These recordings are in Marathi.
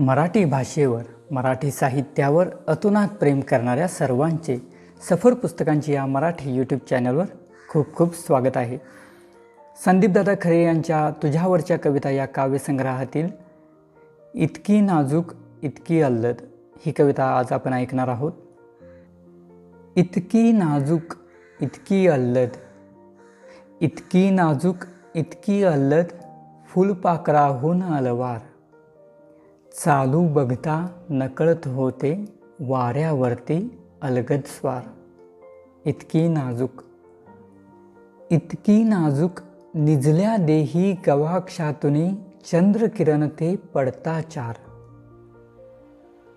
मराठी भाषेवर मराठी साहित्यावर अतुनात प्रेम करणाऱ्या सर्वांचे सफर पुस्तकांची या मराठी यूट्यूब चॅनलवर खूप खूप स्वागत आहे. संदीपदादा खरे यांच्या तुझ्यावरच्या कविता या काव्यसंग्रहातील इतकी नाजूक इतकी अल्लद ही कविता आज आपण ऐकणार आहोत. इतकी नाजूक इतकी अल्लद इतकी नाजूक इतकी अल्लद फुलपाखराहून अलवार. चालू बघता नकळत होते वाऱ्यावरती अलगद स्वार. इतकी नाजूक. इतकी नाजूक निजल्या देही गवाक्षातुनी चंद्रकिरण ते पडता चार.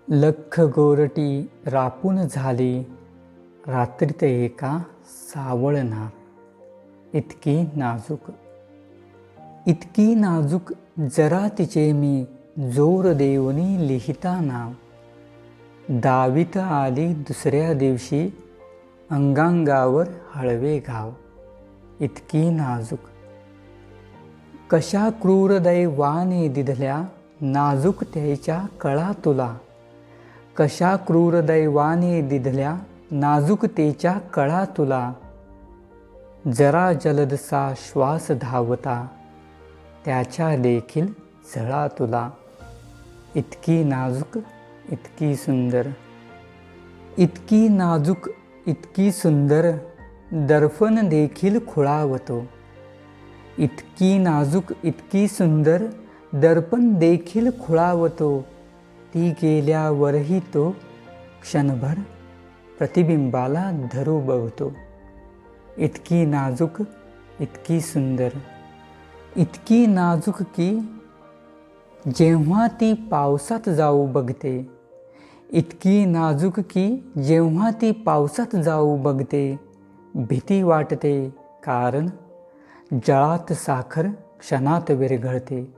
लख गोरटी रापून झाली रात्रीत एका सावळणार. इतकी नाजूक. इतकी नाजूक जरा तिचे मी जोर देऊनी लिहिता नाव. आली दुसऱ्या दिवशी अंगांगावर हळवे घाव. इतकी नाजूक. कशा क्रूर दैवाने दिधल्या नाजूक त्याच्या कळा तुला. कशा क्रूर दैवाने दिधल्या नाजूकतेच्या कळा तुला. जरा जलदसा श्वास धावता त्याच्या देखील झळा तुला. इतकी नाजूक इतकी सुंदर. इतकी नाजूक इतकी सुंदर दर्पण देखील खुळावतो. इतकी नाजूक इतकी सुंदर दर्पण देखील खुळावतो. ती गेल्यावरही तो क्षणभर प्रतिबिंबाला धरू बघतो. इतकी नाजूक इतकी सुंदर. इतकी नाजूक की जेव्हा ती पावसात जाऊ बघते इतकी नाजूक की जेव्हा ती पावसात जाऊ बघते भीती वाटते कारण जळात साखर क्षणात विरघळते.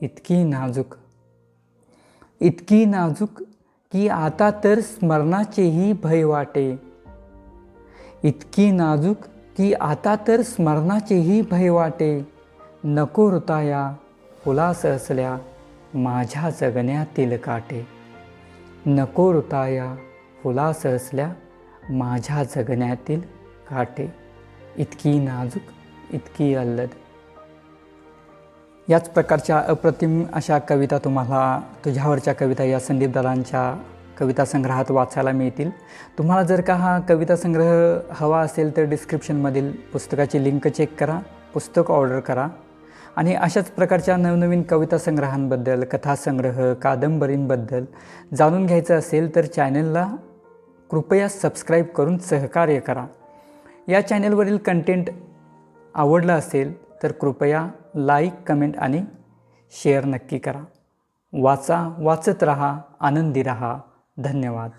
इतकी नाजूक. इतकी नाजूक की आता तर स्मरणाचेही भय वाटे. इतकी नाजूक की आता तर स्मरणाचेही भय वाटे. नको ऋताया फुला असल्या. माझ्या जगण्यातील काटे. नको ऋताया फुलास असल्या माझ्या जगण्यातील काटे. इतकी नाजूक इतकी अल्लद. याच प्रकारच्या अप्रतिम अशा कविता तुम्हाला तुझ्यावरच्या कविता या संदीप दलांच्या कविता संग्रहात वाचायला मिळतील. तुम्हाला जर का हा कविता संग्रह हवा असेल तर डिस्क्रिप्शनमधील पुस्तकाची लिंक चेक करा पुस्तक ऑर्डर करा. आणि अशाच प्रकारच्या नवनवीन कविता संग्रहांबद्दल कथासंग्रह कादंबरींबद्दल जाणून घ्यायचं असेल तर चॅनलला कृपया सबस्क्राईब करून सहकार्य करा. या चॅनलवरील कंटेंट आवडला असेल तर कृपया लाईक कमेंट आणि शेअर नक्की करा. वाचा वाचत रहा आनंदी रहा. धन्यवाद.